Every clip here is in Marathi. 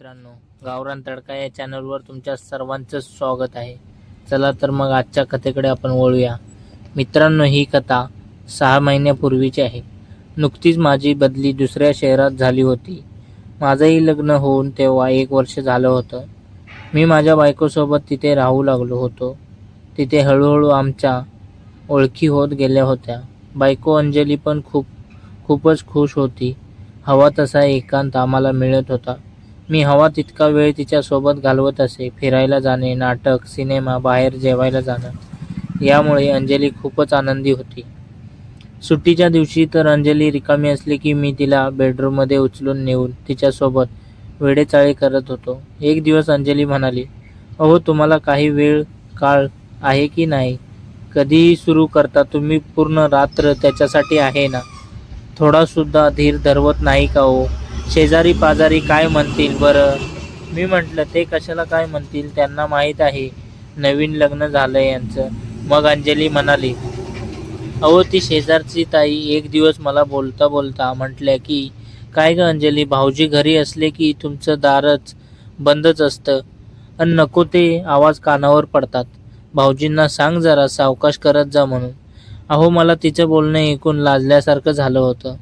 मित्रांनो गावरान तडका या चॅनलवर तुमच्या सर्वांचं स्वागत आहे. चला तर मग आजच्या कथेकडे आपण वळूया. मित्रांनो ही कथा सहा महिन्यापूर्वीची आहे. नुकतीच माझी बदली दुसऱ्या शहरात झाली होती. माझंही लग्न होऊन तेव्हा एक वर्ष झालं होतं. मी माझ्या बायकोसोबत तिथे राहू लागलो होतो. तिथे हळूहळू आमच्या ओळखी होत गेल्या होत्या. बायको अंजली पण खूप खूपच खुश होती. हवा तसा एकांत आम्हाला मिळत होता. मी हवा तितका वेळ तिच्यासोबत घालवत असे. फिरायला जाणे नाटक सिनेमा बाहेर जेवायला जाणं. यामुळे अंजली खूपच आनंदी होती. सुट्टीच्या दिवशी तर अंजली रिकामी असली की मी तिला बेडरूममध्ये उचलून नेऊन तिच्यासोबत वेडेचाळे करत होतो. एक दिवस अंजली म्हणाली अहो तुम्हाला काही वेळ काळ आहे की नाही? कधीही सुरू करता तुम्ही पूर्ण रात्र त्याच्यासाठी आहे ना? थोडासुद्धा धीर धरवत नाही का हो? शेजारी पाजारी काय म्हणतील बरं? मी म्हटलं ते कशाला काय म्हणतील त्यांना माहीत आहे. नवीन लग्न झालं यांचं. मग अंजली म्हणाली अहो ती शेजारची ताई एक दिवस मला बोलता बोलता म्हटल्या की काय ग अंजली भाऊजी घरी असले की तुमचं दारच बंदच असतं. आणि नको ते आवाज कानावर पडतात. भाऊजींना सांग जरा सावकाश करत जा म्हणून. अहो मला तिचं बोलणं ऐकून लाजल्यासारखं झालं होतं.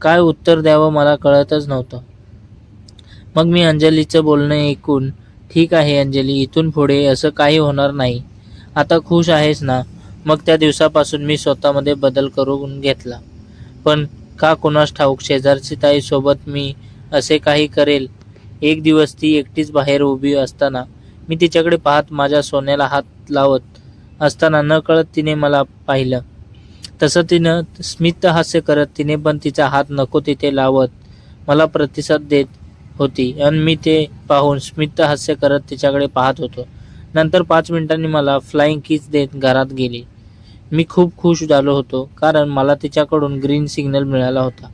काय उत्तर द्यावं मला कळतच नव्हतं. मग मी अंजलीचं बोलणं ऐकून ठीक आहे अंजली इथून पुढे असं काही होणार नाही. आता खुश आहेस ना? मग त्या दिवसापासून मी स्वतःमध्ये बदल करून घेतला. पण का कुणास ठाऊक शेजारची ताईसोबत मी असे काही करेल? एक दिवस ती एकटीच बाहेर उभी असताना मी तिच्याकडे पाहत माझ्या सोन्याला हात लावत असताना न कळत तिने मला पाहिलं. तसं तिनं स्मित हास्य करत तिने पण तिचा हात नको तिथे लावत मला प्रतिसाद देत होती. आणि मी ते पाहून स्मित हास्य करत तिच्याकडे पाहत होतो. नंतर पाच मिनिटांनी मला फ्लाईंग किस देत घरात गेली. मी खूप खुश झालो होतो कारण मला तिच्याकडून ग्रीन सिग्नल मिळाला होता.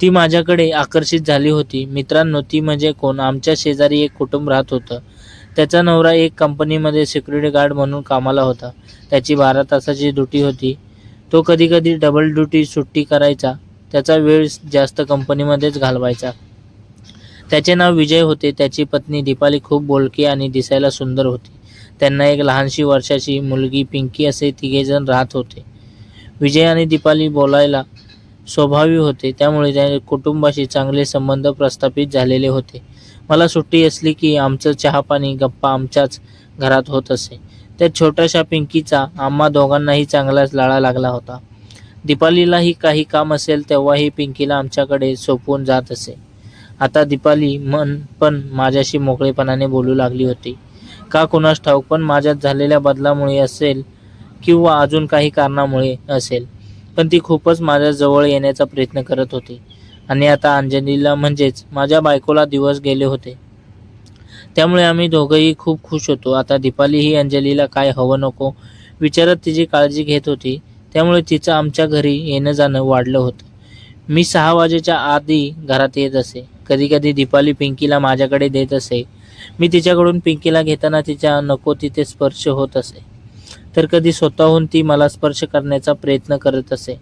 ती माझ्याकडे आकर्षित झाली होती. मित्रांनो ती म्हणजे कोण? आमच्या शेजारी एक कुटुंब राहत होतं. त्याचा नवरा एक कंपनीमध्ये सिक्युरिटी गार्ड म्हणून कामाला होता. त्याची बारा तासाची ड्युटी होती. तो कधी कधी डबल ड्युटी सुट्टी करायचा त्याचा वेळ जास्त कंपनीमध्येच घालवायचा. त्याचे नाव विजय होते त्याची पत्नी दीपाली खूप बोलकी आणि दिसायला सुंदर होती. त्यांना एक लहानशी वर्षाची मुलगी पिंकी असे तिघेजण राहत होते. विजय आणि दीपाली बोलायला स्वभावी होते त्यामुळे त्या कुटुंबाशी चांगले संबंध प्रस्थापित झालेले होते. मला सुट्टी असली की आमचं चहापाणी गप्पा आमच्याच घरात होत असे. त्या छोट्याशा पिंकीचा आम्हा दोघांनाही चांगलाच लाळा लागला होता. दीपालीलाही काही काम असेल तेव्हाही पिंकीला आमच्याकडे सोपवून जात असे. आता दीपाली मन पण माझ्याशी मोकळेपणाने बोलू लागली होती. का कुणास ठाऊक पण माझ्यात झालेल्या बदलामुळे असेल किंवा अजून काही कारणामुळे असेल पण ती खूपच माझ्या जवळ येण्याचा प्रयत्न करत होती. आणि आता अंजलीला म्हणजेच माझ्या बायकोला दिवस गेले होते. त्यामुळे आम्ही दोघंही खूप खुश होतो. आता दीपाली ही अंजलीला काय हवं नको विचारत तिची काळजी घेत होती. त्यामुळे तिचं आमच्या घरी येणं जाणं वाढलं होतं. मी सहा वाजेच्या आधी घरात येत असे. कधी कधी दीपाली पिंकीला माझ्याकडे देत असे. मी तिच्याकडून पिंकीला घेताना तिच्या नको तिथे स्पर्श होत असे. तर कधी स्वतःहून ती मला स्पर्श करण्याचा प्रयत्न करत असे.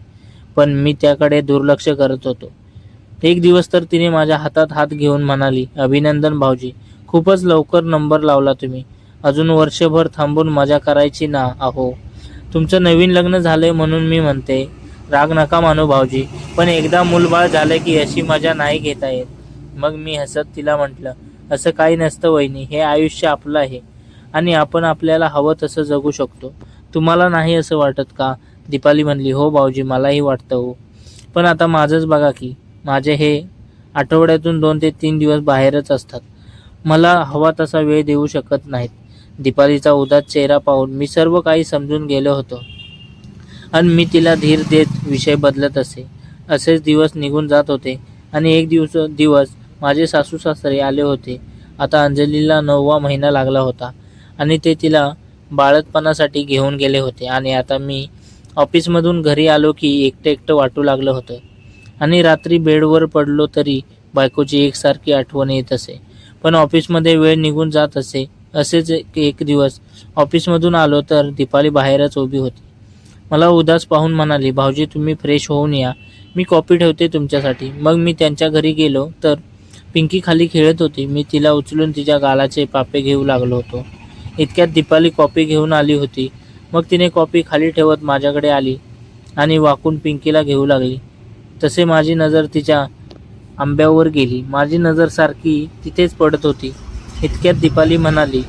पण मी त्याकडे दुर्लक्ष करत होतो. एक दिवस तर तिने माझ्या हातात हात घेऊन म्हणाली अभिनंदन भाऊजी खूपच लवकर नंबर लावला तुम्ही. अजून वर्षभर थांबून मजा करायची ना आहो तुमचं नवीन लग्न झालंय म्हणून मी म्हणते. राग नका मानू भाऊजी पण एकदा मूलबाळ झालं की अशी मजा नाही घेता येत. मग मी हसत तिला म्हटलं असं काही नसतं वहिनी हे आयुष्य आपलं आहे. आणि आपण आपल्याला हवं तसं जगू शकतो. तुम्हाला नाही असं वाटत का? दीपाली म्हणली हो भाऊजी मलाही वाटतं हो. पण आता माझंच बघा की माझे हे आठवड्यातून दोन ते तीन दिवस बाहेरच असतात. मला हवा तसा वेळ देऊ शकत नाहीत. दीपालीचा उदास चेहरा पाहून मी सर्व काही समजून गेलो होतो. आणि मी तिला धीर देत विषय बदलत असे. असेच दिवस निघून जात होते आणि एक दिवस दिवस माझे सासू सासरे आले होते. आता अंजलीला नववा महिना लागला होता आणि ते तिला बाळतपणासाठी घेऊन गेले होते आणि आता मी ऑफिसमधून घरी आलो की एकटं एकटं वाटू लागलं होतं. आणि रात्री बेडवर पडलो तरी बायकोची एकसारखी आठवण येत असे. पण ऑफिसमध्ये वेळ निघून जात असे. असेच एक एक दिवस ऑफिसमधून आलो तर दीपाली बाहेरच उभी होती. मला उदास पाहून म्हणाली भाऊजी तुम्ही फ्रेश होऊन या. मी कॉपी ठेवते तुमच्यासाठी. मग मी त्यांच्या घरी गेलो तर पिंकी खाली खेळत होती. मी तिला उचलून तिच्या गालाचे पापे घेऊ लागलो होतो. इतक्यात दीपाली कॉपी घेऊन आली होती. मग तिने कॉपी खाली ठेवत माझ्याकडे आली आणि वाकून पिंकीला घेऊ लागली. तसे माझी नजर तिच्या आंब्यावर गेली. माझी नजर सारखी तिथेच पडत होती. इतक्यात दीपाली म्हणाली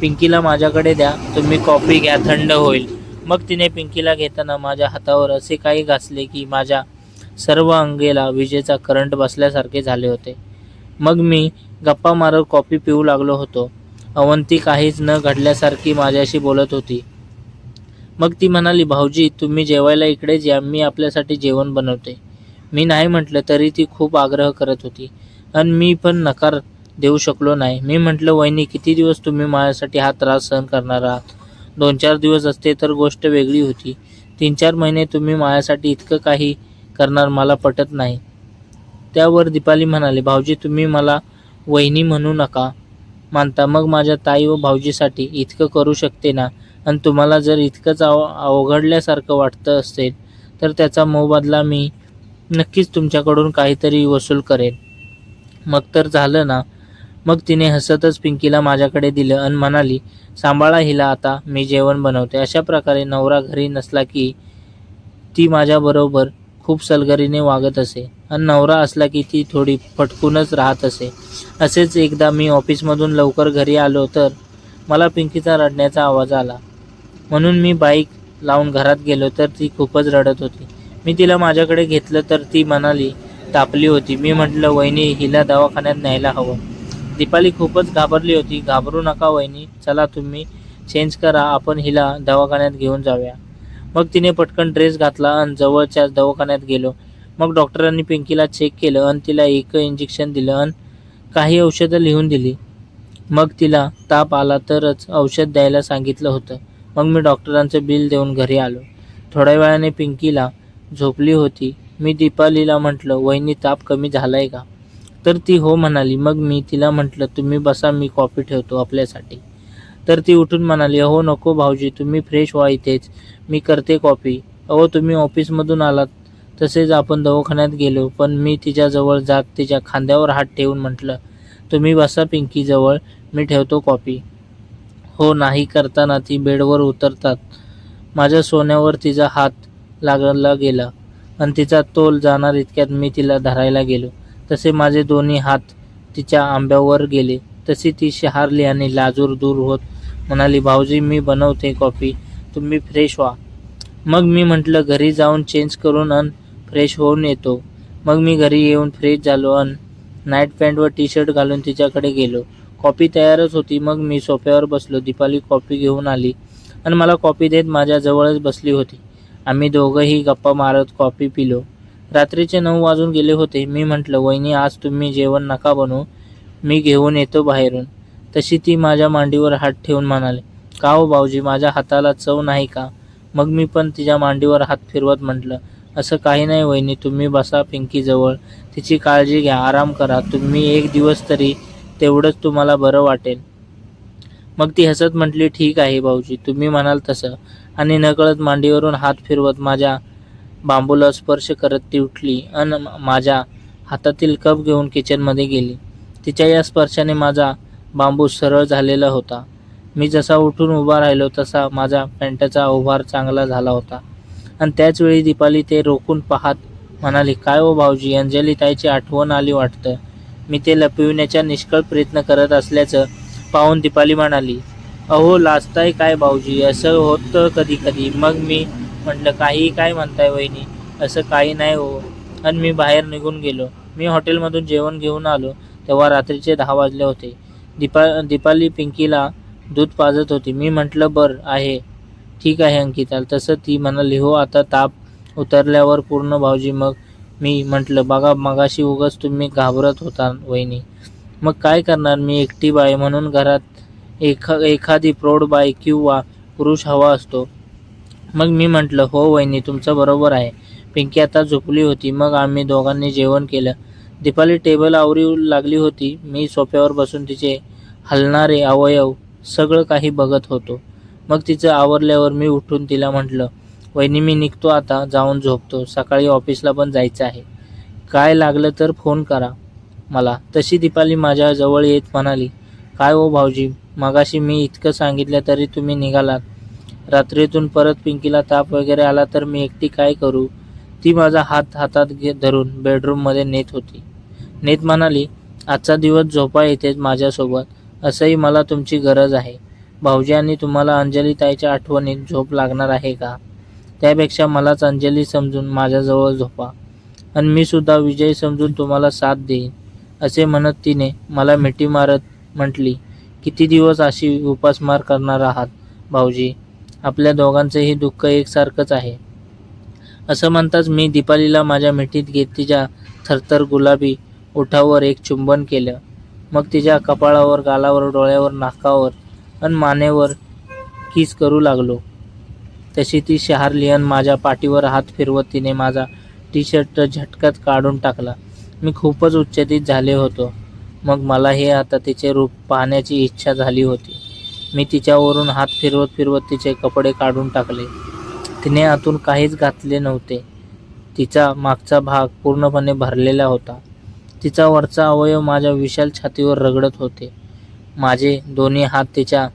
पिंकीला माझ्याकडे द्या तुम्ही कॉफी घ्या थंड होईल. मग तिने पिंकीला घेताना माझ्या हातावर असे काही घासले की माझ्या सर्व अंगेला विजेचा करंट बसल्यासारखे झाले होते. मग मी गप्पा मारत कॉफी पिऊ लागलो होतो. अवंती काहीच न घडल्यासारखी माझ्याशी बोलत होती. मग ती म्हणाली भाऊजी तुम्ही जेवायला इकडेच या मी आपल्यासाठी जेवण बनवते. मी नाही म्हटलं तरी ती खूप आग्रह करत होती. आणि मी पण नकार देऊ शकलो नाही. मी म्हटलं वहिनी किती दिवस तुम्ही माझ्यासाठी हा त्रास सहन करणार आहात? दोन चार दिवस असते तर गोष्ट वेगळी होती. तीन चार महिने तुम्ही माझ्यासाठी इतकं काही करणार मला पटत नाही. त्यावर दीपाली म्हणाले भाऊजी तुम्ही मला वहिनी म्हणू नका. मानता मग माझ्या ताई व भाऊजीसाठी इतकं करू शकते ना? आणि तुम्हाला जर इतकंच अव अवघडल्यासारखं वाटतं असेल तर त्याचा मोबदला मी नक्कीच तुमच्याकडून काहीतरी वसूल करेन. मग तर झालं ना. मग तिने हसतच पिंकीला माझ्याकडे दिलं आणि म्हणाली सांभाळा हिला आता मी जेवण बनवते. अशा प्रकारे नवरा घरी नसला की ती माझ्याबरोबर खूप सलगरीने वागत असे. आणि नवरा असला की ती थोडी फटकूनच राहत असे. असेच एकदा मी ऑफिसमधून लवकर घरी आलो तर मला पिंकीचा रडण्याचा आवाज आला. म्हणून मी बाईक लावून घरात गेलो तर ती खूपच रडत होती. मी तिला माझ्याकडे घेतलं तर ती म्हणाली तापली होती. मी म्हटलं वहिनी हिला दवाखान्यात न्यायला हवं. दीपाली खूपच घाबरली होती. घाबरू नका वहिनी चला तुम्ही चेंज करा आपण हिला दवाखान्यात घेऊन जाऊया. मग तिने पटकन ड्रेस घातला आणि जवळच्या दवाखान्यात गेलो. मग डॉक्टरांनी पिंकीला चेक केलं आणि तिला एक इंजेक्शन दिलं आणि काही औषधं लिहून दिली. मग तिला ताप आला तरच औषध द्यायला सांगितलं होतं. मग मी डॉक्टरांचं बिल देऊन घरी आलो. थोड्या वेळाने पिंकीला झोपली होती. मी दीपालीला म्हटलं वहिनी ताप कमी झालाय का? तर ती हो म्हणाली मग मी तिला म्हटलं तुम्ही बसा मी कॉफी ठेवतो आपल्यासाठी. तर ती उठून म्हणाली अहो नको भाऊजी तुम्ही फ्रेश व्हा इथेच मी करते कॉफी. अहो तुम्ही ऑफिसमधून आलात तसेच आपण दवाखान्यात गेलो पण मी तिच्याजवळ जात तिच्या खांद्यावर हात ठेवून म्हटलं तुम्ही बसा पिंकीजवळ मी ठेवतो कॉफी. हो नाही करताना ती बेडवर उतरतात. माझ्या सोन्यावर तिचा हात लागला गेला. आणि तिचा तोल जाणार इतक्यात मी तिला धरायला गेलो. तसे माझे दोन्ही हात तिच्या आंब्यावर गेले. तशी ती शहारली आणि लाजूर दूर होत म्हणाली भाऊजी मी बनवते कॉफी. तुम्ही फ्रेश व्हा. मग मी म्हटलं घरी जाऊन चेंज करून अन फ्रेश होऊन येतो. मग मी घरी येऊन फ्रेश झालो अन नाईट पॅन्ट व टी शर्ट घालून तिच्याकडे गेलो. कॉफी तयारच होती. मग मी सोफ्यावर बसलो. दीपाली कॉफी घेऊन आली. आणि मला कॉफी देत माझ्याजवळच बसली होती. आम्ही दोघंही गप्पा मारत कॉफी पिलो. रात्रीचे नऊ वाजून गेले होते. मी म्हटलं वहिनी आज तुम्ही जेवण नका बनवू. मी घेऊन येतो बाहेरून. तशी ती माझ्या मांडीवर हात ठेवून म्हणाले का हो भाऊजी माझ्या हाताला चव नाही का? मग मी पण तिच्या मांडीवर हात फिरवत म्हटलं असं काही नाही वहिनी तुम्ही बसा पिंकीजवळ. तिची काळजी घ्या आराम करा. तुम्ही एक दिवस तरी तेवढंच तुम्हाला बरं वाटेल. मग ती हसत म्हटली ठीक आहे भाऊजी तुम्ही म्हणाल तसं. आणि नकळत मांडीवरून हात फिरवत माझ्या बांबूला स्पर्श करत ती उठली अन माझ्या हातातील कप घेऊन किचनमध्ये गेली. तिच्या या स्पर्शाने माझा बांबू सरळ झालेला होता. मी जसा उठून उभा राहिलो तसा माझा पॅन्टचा उभार चांगला झाला होता. आणि त्याचवेळी दीपाली ते रोखून पाहत म्हणाली काय ओ भाऊजी अंजली ताईची आठवण आली वाटतं. मी ते लपविण्याचा निष्कळ प्रयत्न करत असल्याचं पाहून दीपाली म्हणाली अहो लाजताय काय भाऊजी? असं होतं कधी कधी. मग मी म्हटलं काही काय म्हणताय वहिनी? असं काही नाही हो. आणि मी बाहेर निघून गेलो. मी हॉटेलमधून जेवण घेऊन आलो. तेव्हा रात्रीचे दहा वाजले होते. दीपा दीपाली पिंकीला दूध पाजत होती. मी म्हटलं बरं आहे. ठीक आहे अंकिता. तसं ती म्हणाली हो आता ताप उतरल्यावर पूर्ण भाऊजी. मग मी म्हटलं बघा मगाशी उगाच तुम्ही घाबरत होता वहिनी. मग काय करणार? मी एकटी बाय म्हणून घरात एखा एखादी प्रौढ बाई किंवा पुरुष हवा असतो. मग मी म्हटलं हो वहिनी तुमचं बरोबर आहे. पिंकी आता झोपली होती. मग आम्ही दोघांनी जेवण केलं. दीपाली टेबल आवरी लागली होती. मी सोफ्यावर बसून तिचे हलणारे अवयव सगळं काही बघत होतो. मग तिचं आवरल्यावर मी उठून तिला म्हटलं वहिनी मी निघतो आता. जाऊन झोपतो. सकाळी ऑफिसला पण जायचं आहे. काय लागलं तर फोन करा मला. तशी दीपाली माझ्या जवळ येत म्हणाली काय हो भाऊजी? मगाशी मी इतकं सांगितलं तरी तुम्ही निघालात. रात्रीतून परत पिंकीला ताप वगैरे आला तर मी एकटी काय करू? ती माझा हात हातात घे धरून बेडरूममध्ये नेत होती. नेत म्हणाली आजचा दिवस झोपा येतेच माझ्यासोबत. असंही मला तुमची गरज आहे. भाऊजी आणि तुम्हाला अंजली ताईच्या आठवणीत झोप लागणार आहे का? त्यापेक्षा मलाच अंजली समजून माझ्याजवळ झोपा. आणि मी सुद्धा विजय समजून तुम्हाला साथ देईन. असे म्हणत तिने मला मिठी मारत म्हटली किती दिवस अशी उपासमार करणार आहात भाऊजी? आपल्या दोघांचंही दुःख एकसारखंच आहे. असं म्हणताच मी दीपालीला माझ्या मिठीत घेत तिच्या थरथर गुलाबी ओठावर एक चुंबन केलं. मग तिच्या कपाळावर गालावर डोळ्यावर नाकावर आणि मानेवर किस करू लागलो. तशी ती शहारली आणि माझ्या पाठीवर हात फिरवत तिने माझा टी शर्ट झटकत काढून टाकला. मी खूपच उच्चतित झाले होतो. मग मला हे आता तिचे रूप पाहण्याची इच्छा झाली होती. मी तिच्यावरून हात फिरवत फिरवत तिचे कपडे काढून टाकले. तिने आतून काहीच घातले नव्हते. तिचा मागचा भाग पूर्णपणे भरलेला होता. तिचा वरचा अवयव माझ्या विशाल छातीवर रगडत होते. माझे दोन्ही हात तिच्या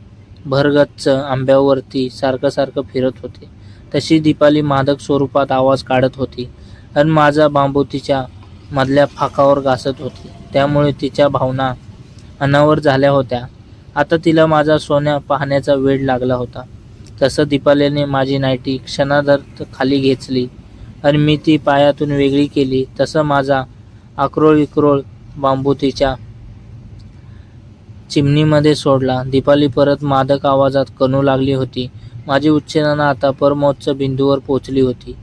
भरगच्च आंब्यावरती सारखं सारखं फिरत होते. तशी दीपाली मादक स्वरूपात आवाज काढत होती. आणि माझा बांबू तिच्या मधल्या फाकावर घासत होती. त्यामुळे तिच्या भावना अनावर झाल्या होत्या. आता तिला माझा सोन्या पाहण्याचा वेळ लागला होता. तसं दीपालीने माझी नाईटी क्षणार्धात खाली घेचली आणि मी ती पायातून वेगळी केली. तसं माझा आक्रोळ विक्रोळ बांबू तिच्या चिमणीमध्ये सोडला. दीपाली परत मादक आवाजात कणू लागली होती. माझी उच्चारणा आता परमोच्च बिंदूवर पोचली होती.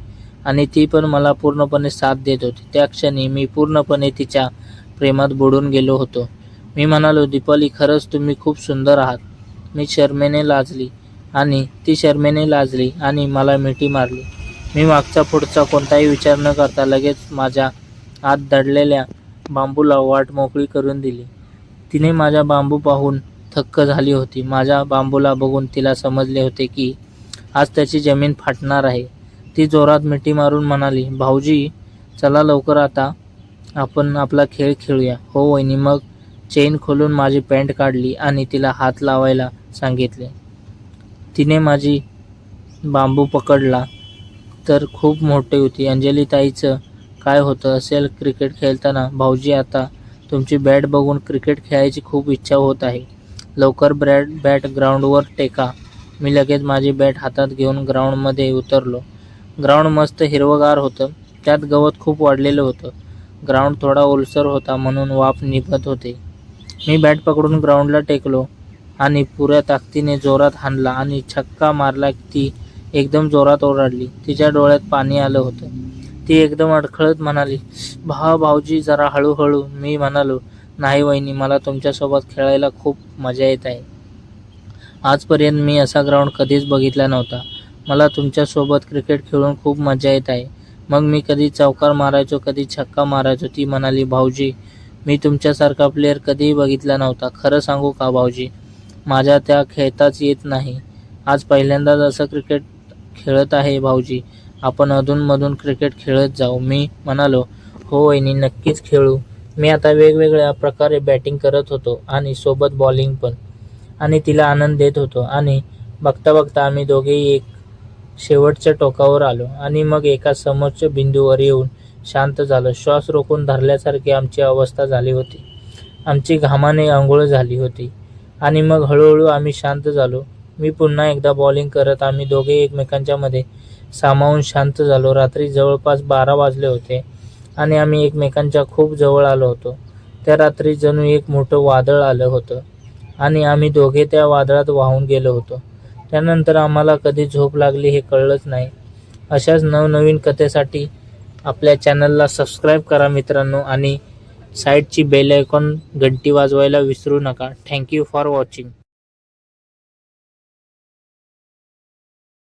आणि ती पण मला पूर्णपणे साथ देत होती. त्या क्षणी मी पूर्णपणे तिच्या प्रेमात बुडून गेलो होतो. मी म्हणालो दीपाली खरंच तुम्ही खूप सुंदर आहात. मी शर्मेने लाजली आणि ती शर्मेने लाजली आणि मला मिठी मारली. मी मागचा पुढचा कोणताही विचार न करता लगेच माझ्या आत दडलेल्या बांबूला वाट मोकळी करून दिली. तिने माझा बांबू पाहून थक्क झाली होती. माझ्या बांबूला बघून तिला समजले होते की आज त्याची जमीन फाटणार आहे. ती जोरात मिठी मारून म्हणाली भाऊजी चला लवकर आता. आपण आपला खेळ खेळूया. हो वहिनी. मग चेन खोलून माझी पॅन्ट काढली आणि तिला हात लावायला सांगितले. तिने माझी बांबू पकडला. तर खूप मोठी होती. अंजली ताईचं काय होतं असेल क्रिकेट खेळताना भाऊजी आता तुमची बॅट बघून क्रिकेट खेळायची खूप इच्छा होत आहे. लवकर ब्रॅट बॅट ग्राउंडवर टेका. मी लगेच माझी बॅट हातात घेऊन ग्राउंडमध्ये उतरलो. ग्राउंड मस्त हिरवगार होतं. त्यात गवत खूप वाढलेलं होतं. ग्राउंड थोडा ओलसर होता म्हणून वाफ निघत होते. मी बॅट पकडून ग्राउंडला टेकलो आणि पुऱ्या ताकदीने जोरात हाणला आणि छक्का मारला ती एकदम जोरात ओरडली. तिच्या डोळ्यात पाणी आलं होतं. ती एकदम अडखळत म्हणाली भा भाऊजी जरा हळूहळू. मी म्हणालो नाही वहिनी मला तुमच्यासोबत खेळायला खूप मजा येत आहे. आजपर्यंत मी असा ग्राउंड कधीच बघितला नव्हता. मला तुमच्यासोबत क्रिकेट खेळून खूप मजा येत आहे. मग मी कधी चौकार मारायचो कधी छक्का मारायचो ती म्हणाली भाऊजी मी तुमच्यासारखा प्लेअर कधीही बघितला नव्हता. खरं सांगू का भाऊजी? माझ्या त्या खेळताच येत नाही. आज पहिल्यांदाच असं क्रिकेट खेळत आहे भाऊजी. आपण अधूनमधून क्रिकेट खेळत जाऊ. मी म्हणालो हो वहिनी नक्कीच खेळू. मी आता वेगवेगळ्या प्रकारे बॅटिंग करत होतो आणि सोबत बॉलिंग पण. आणि तिला आनंद देत होतो. आणि बघता बघता आम्ही दोघेही एक शेवटच्या टोकावर आलो आणि मग एका समोरच्या बिंदूवर येऊन शांत झालो. श्वास रोखून धरल्यासारखी आमची अवस्था झाली होती. आमची घामाने आंघोळ झाली होती. आणि मग हळूहळू आम्ही शांत झालो. मी पुन्हा एकदा बॉलिंग करत आम्ही दोघे एकमेकांच्यामध्ये सामावून शांत झालो. रात्री जवळपास बारा वाजले होते आणि आम्ही एकमेकांच्या खूप जवळ आलो होतो. त्या रात्री जणू एक मोठं वादळ आलं होतं आणि आम्ही दोघे त्या वादळात वाहून गेलो होतो. त्यानंतर आम्हाला कधी झोप लागली हे कळलंच नाही. अशाच नवनवीन कथेसाठी आपल्या चॅनलला सबस्क्राईब करा मित्रांनो आणि साईडची बेल आयकॉन घंटी वाजवायला विसरू नका. Thank you for watching.